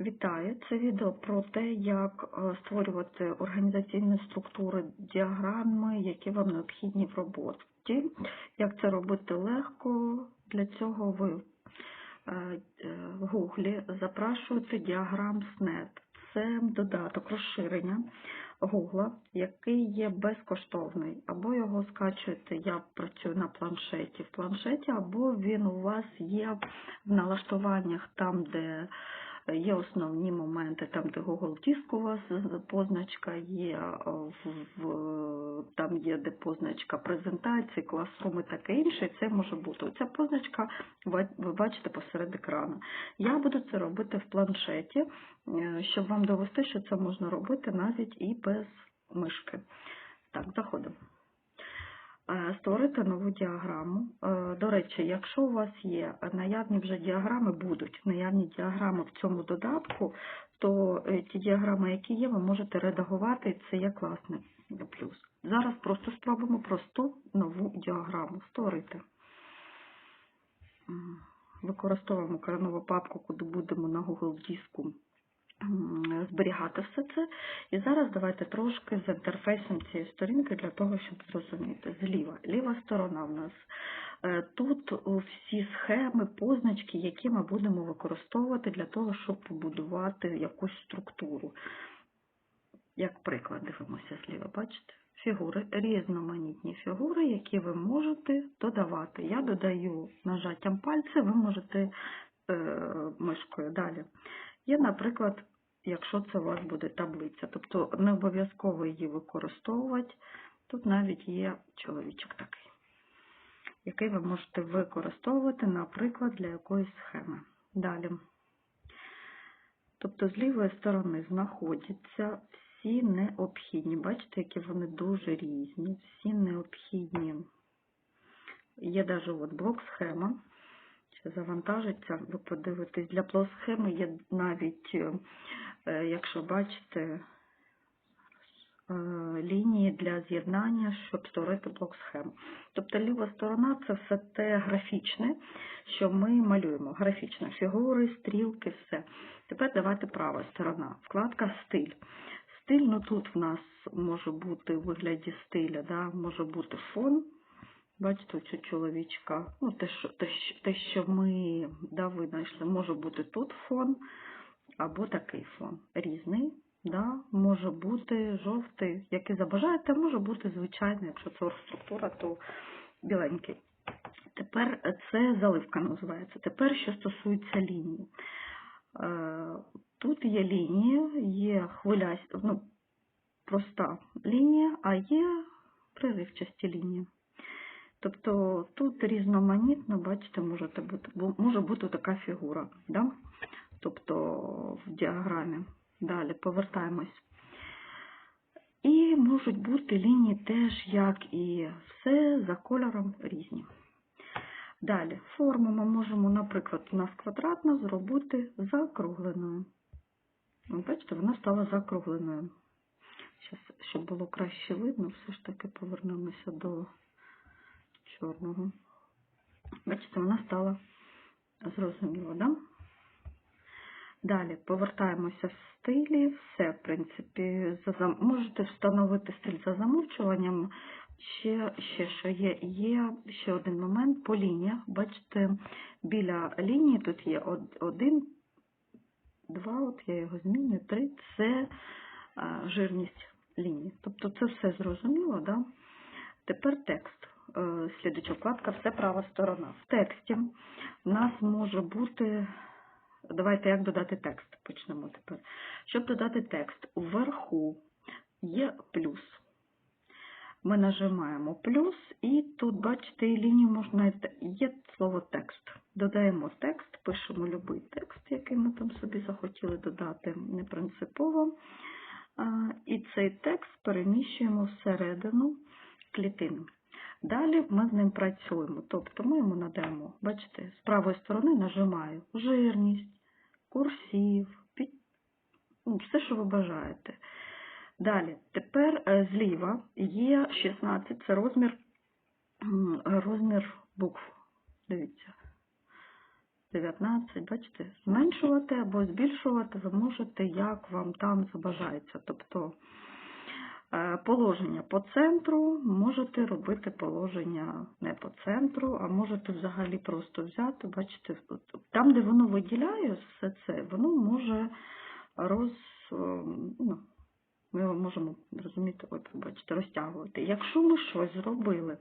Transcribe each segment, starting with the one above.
Вітаю! Це відео про те, як е, створювати організаційні структури, діаграми, які вам необхідні в роботі. Як це робити легко, для цього ви е, е, в Гуглі запрашуєте діаграм SNET. Це додаток розширення Гугла, який є безкоштовний. Або його скачуєте, я працюю на планшеті в планшеті, або він у вас є в налаштуваннях там, де Є основні моменти, там, де Google Диск у вас позначка є, в, в, там є де позначка презентації, класрум і таке інше, це може бути. Оця позначка ви бачите посеред екрану. Я буду це робити в планшеті, е, щоб вам довести, що це можна робити навіть і без мишки. Так, заходимо. Е, створити нову діаграму. Е, до речі, якщо у вас є наявні вже діаграми, будуть наявні діаграми в цьому додатку, то е, ті діаграми, які є, ви можете редагувати, це є класний плюс. Зараз просто спробуємо просту нову діаграму створити. Використовуємо коренову папку, куди будемо на Google диску зберігати все це. І зараз давайте трошки з інтерфейсом цієї сторінки для того, щоб зрозуміти. Зліва, ліва сторона в нас. Е, тут всі схеми, позначки, які ми будемо використовувати для того, щоб побудувати якусь структуру. Як приклад, дивимося зліва, бачите? Фігури, різноманітні фігури, які ви можете додавати. Я додаю нажаттям пальця, ви можете е, мишкою далі. Є, наприклад, якщо це у вас буде таблиця, тобто не обов'язково її використовувати. Тут навіть є чоловічок такий, який ви можете використовувати, наприклад, для якоїсь схеми. Далі. Тобто, з лівої сторони знаходяться всі необхідні. Бачите, які вони дуже різні, всі необхідні. Є навіть блок схема завантажиться, ви подивитесь, для плосхеми є навіть, е, якщо бачите, е, лінії для з'єднання, щоб створити блок схем. Тобто ліва сторона це все те графічне, що ми малюємо. Графічне фігури, стрілки, все. Тепер давайте права сторона. Вкладка стиль. Стиль, ну тут в нас може бути у вигляді стиля, да, може бути фон. Бачите, цю чоловічка, ну, те, що те, що ми да, винайшли, може бути тут фон, або такий фон. Різний, да, може бути жовтий, який забажаєте, може бути звичайний, якщо це структура, то біленький. Тепер це заливка називається. Тепер, що стосується лінії. Е, тут є лінія, є хвиляста, ну, проста лінія, а є приривчасті лінії. Тобто тут різноманітно, бачите, може бути може бути така фігура, да? тобто в діаграмі. Далі повертаємось. І можуть бути лінії теж, як і все, за кольором різні. Далі, форму ми можемо, наприклад, у нас квадратна зробити закругленою. Бачите, вона стала закругленою. Зараз, щоб було краще видно, все ж таки повернемося до чорного. Бачите, вона стала зрозуміло, да? Далі повертаємося в стилі, все, в принципі, за, можете встановити стиль за замовчуванням. Ще, ще що є, є ще один момент по лініях. Бачите, біля лінії тут є один, два, от я його змінюю, три це жирність лінії. Тобто це все зрозуміло, да? Тепер текст. Е, слідуча вкладка все права сторона. В тексті у нас може бути. Давайте як додати текст. Почнемо тепер. Щоб додати текст, вверху є плюс. Ми нажимаємо плюс, і тут, бачите, лінію можна є слово текст. Додаємо текст, пишемо будь-який текст, який ми там собі захотіли додати, не принципово. І цей текст переміщуємо всередину клітини. Далі ми з ним працюємо. Тобто ми йому надаємо, бачите, з правої сторони нажимаю жирність, курсів, під... ну, все, що ви бажаєте. Далі, тепер е, зліва є 16, це розмір розмір букв. Дивіться. 19, бачите, зменшувати або збільшувати ви можете, як вам там забажається. Тобто положення по центру, можете робити положення не по центру, а можете взагалі просто взяти, бачите, там, де воно виділяє все це, воно може роз... е, Ну, ми можемо розуміти, от бачите, розтягувати. Якщо ми щось зробили,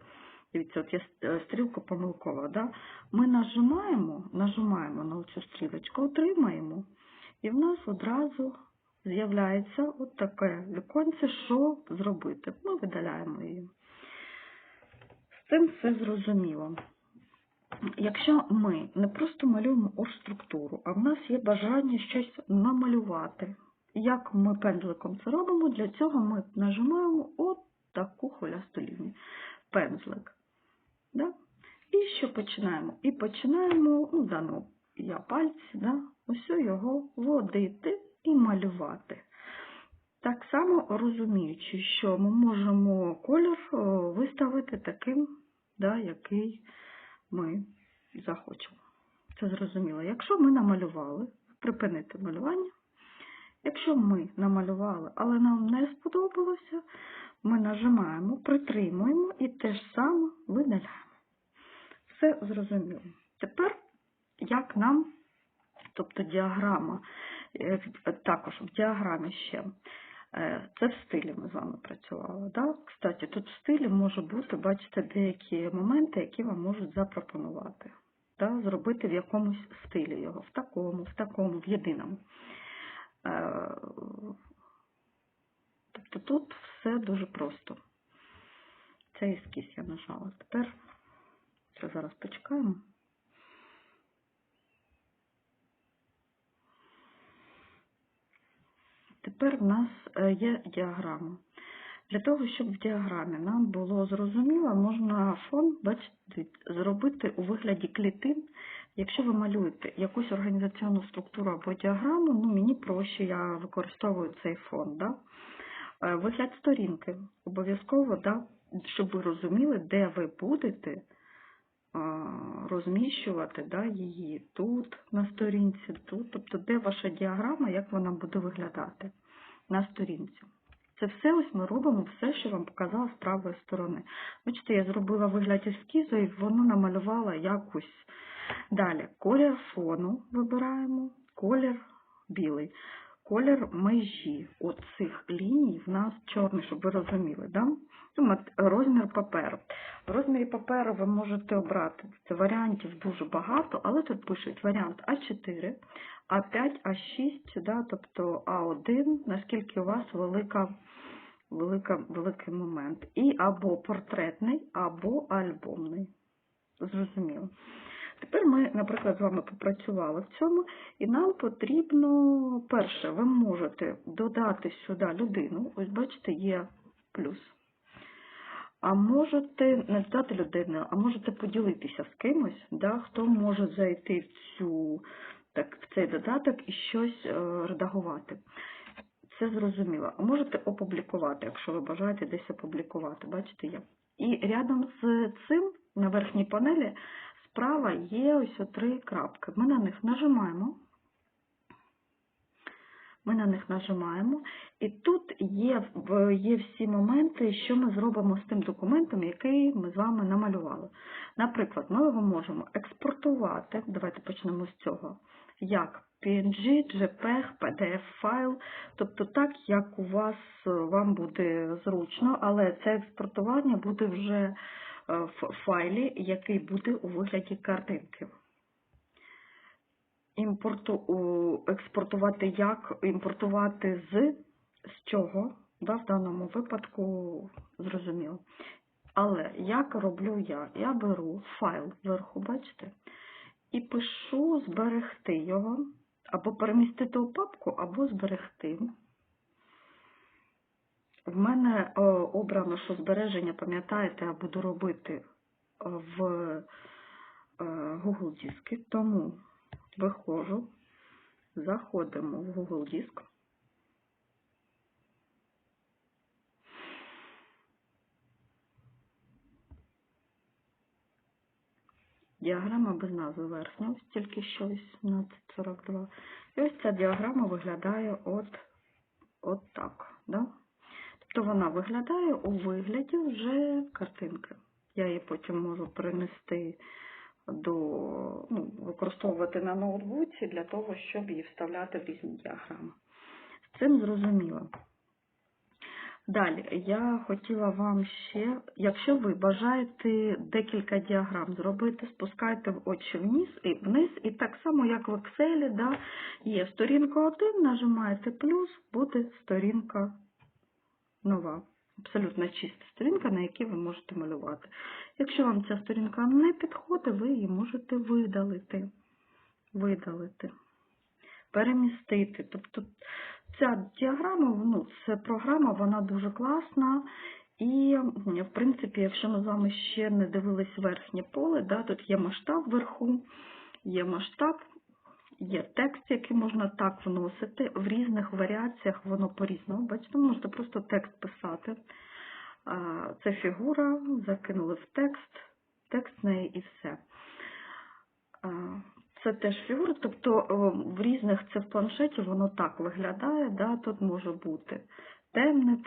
дивіться, от є е, стрілка помилкова, да? ми нажимаємо, нажимаємо на цю стрілочку, отримаємо, і в нас одразу з'являється от таке віконце, що зробити. Ми видаляємо її. З цим все зрозуміло. Якщо ми не просто малюємо оргструктуру, а в нас є бажання щось намалювати, як ми пензликом це робимо, для цього ми нажимаємо от таку хвилясту лінію. Пензлик. Да? І що починаємо? І починаємо, ну, дану я пальці, да? ось його водити і малювати. Так само розуміючи, що ми можемо колір виставити таким, да, який ми захочемо. Це зрозуміло. Якщо ми намалювали, припинити малювання. Якщо ми намалювали, але нам не сподобалося, ми нажимаємо, притримуємо і те ж саме видаляємо. Все зрозуміло. Тепер, як нам, тобто діаграма, також в діаграмі ще, е, це в стилі ми з вами працювали. Да? Кстати, тут в стилі може бути, бачите, деякі моменти, які вам можуть запропонувати. Да? Зробити в якомусь стилі його, в такому, в такому, в єдиному. Е, Тобто тут все дуже просто. Це ескіз я нажала. Тепер це зараз почекаємо. Тепер в нас е, є діаграма. Для того, щоб в діаграмі нам було зрозуміло, можна фон бачите, зробити у вигляді клітин. Якщо ви малюєте якусь організаційну структуру або діаграму, ну мені проще, я використовую цей фон. Да? Е, Вигляд сторінки. Обов'язково, да, щоб ви розуміли, де ви будете розміщувати да, її тут, на сторінці, тут, тобто де ваша діаграма, як вона буде виглядати на сторінці. Це все ось ми робимо, все, що вам показала з правої сторони. Бачите, я зробила вигляд ескізу і воно намалювало якось. Далі, колір фону вибираємо, колір білий. Колір межі оцих ліній в нас чорний, щоб ви розуміли. Да? Розмір паперу. В розмірі паперу ви можете обрати. Це варіантів дуже багато, але тут пишуть варіант А4, А5, А6, да? тобто А1, наскільки у вас велика, велика, великий момент. І або портретний, або альбомний. Зрозуміло. Тепер ми, наприклад, з вами попрацювали в цьому, і нам потрібно, перше, ви можете додати сюди людину, ось бачите, є плюс. А можете не додати людину, а можете поділитися з кимось, да, хто може зайти в цю, так, в цей додаток і щось е, редагувати. Це зрозуміло. А можете опублікувати, якщо ви бажаєте десь опублікувати, бачите, є. І рядом з цим на верхній панелі справа є ось три крапки. Ми на них нажимаємо. Ми на них нажимаємо, і тут є є всі моменти, що ми зробимо з тим документом, який ми з вами намалювали. Наприклад, ми його можемо експортувати, давайте почнемо з цього, як PNG, JPEG, PDF файл, тобто так, як у вас вам буде зручно, але це експортування буде вже в файлі, який буде у вигляді картинки. Імпорту, експортувати як, імпортувати з, з чого, да, в даному випадку зрозуміло. Але як роблю я? Я беру файл вверху, бачите, і пишу зберегти його, або перемістити у папку, або зберегти. В мене е, обрано, що збереження, пам'ятаєте, я буду робити в е, Google диски, тому виходжу, заходимо в Google диск. діаграма без назви верхня, ось тільки що 1842. І ось ця діаграма виглядає от, от так. Да? Тобто вона виглядає у вигляді вже картинки. Я її потім можу перенести до, ну, використовувати на ноутбуці для того, щоб її вставляти в різні діаграми. З цим зрозуміло. Далі, я хотіла вам ще, якщо ви бажаєте декілька діаграм зробити, спускайте в очі вниз і вниз, і так само, як в Excel, да, є сторінка 1, нажимаєте плюс, буде сторінка нова. Абсолютно чиста сторінка, на якій ви можете малювати. Якщо вам ця сторінка не підходить, ви її можете видалити. Видалити. Перемістити. Тобто ця діаграма, ну, це програма, вона дуже класна. І, в принципі, якщо ми з вами ще не дивились верхнє поле, да, тут є масштаб вверху, є масштаб, є текст, який можна так вносити. В різних варіаціях воно по-різному. Бачите, можете просто текст писати. Це фігура, закинули в текст, текст неї і все. Це теж фігура, тобто в різних це в планшеті воно так виглядає, да, тут може бути темне,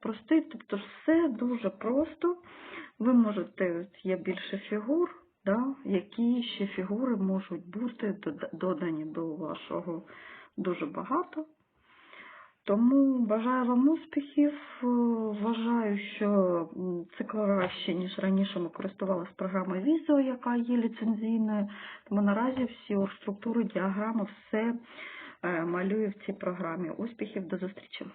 простий, тобто все дуже просто. Ви можете, є більше фігур, да, які ще фігури можуть бути додані до вашого дуже багато. Тому бажаю вам успіхів. Вважаю, що це краще, ніж раніше ми користувалися програмою Visio, яка є ліцензійною. Тому наразі всі структури, діаграми, все е, малюю в цій програмі. Успіхів, до зустрічі!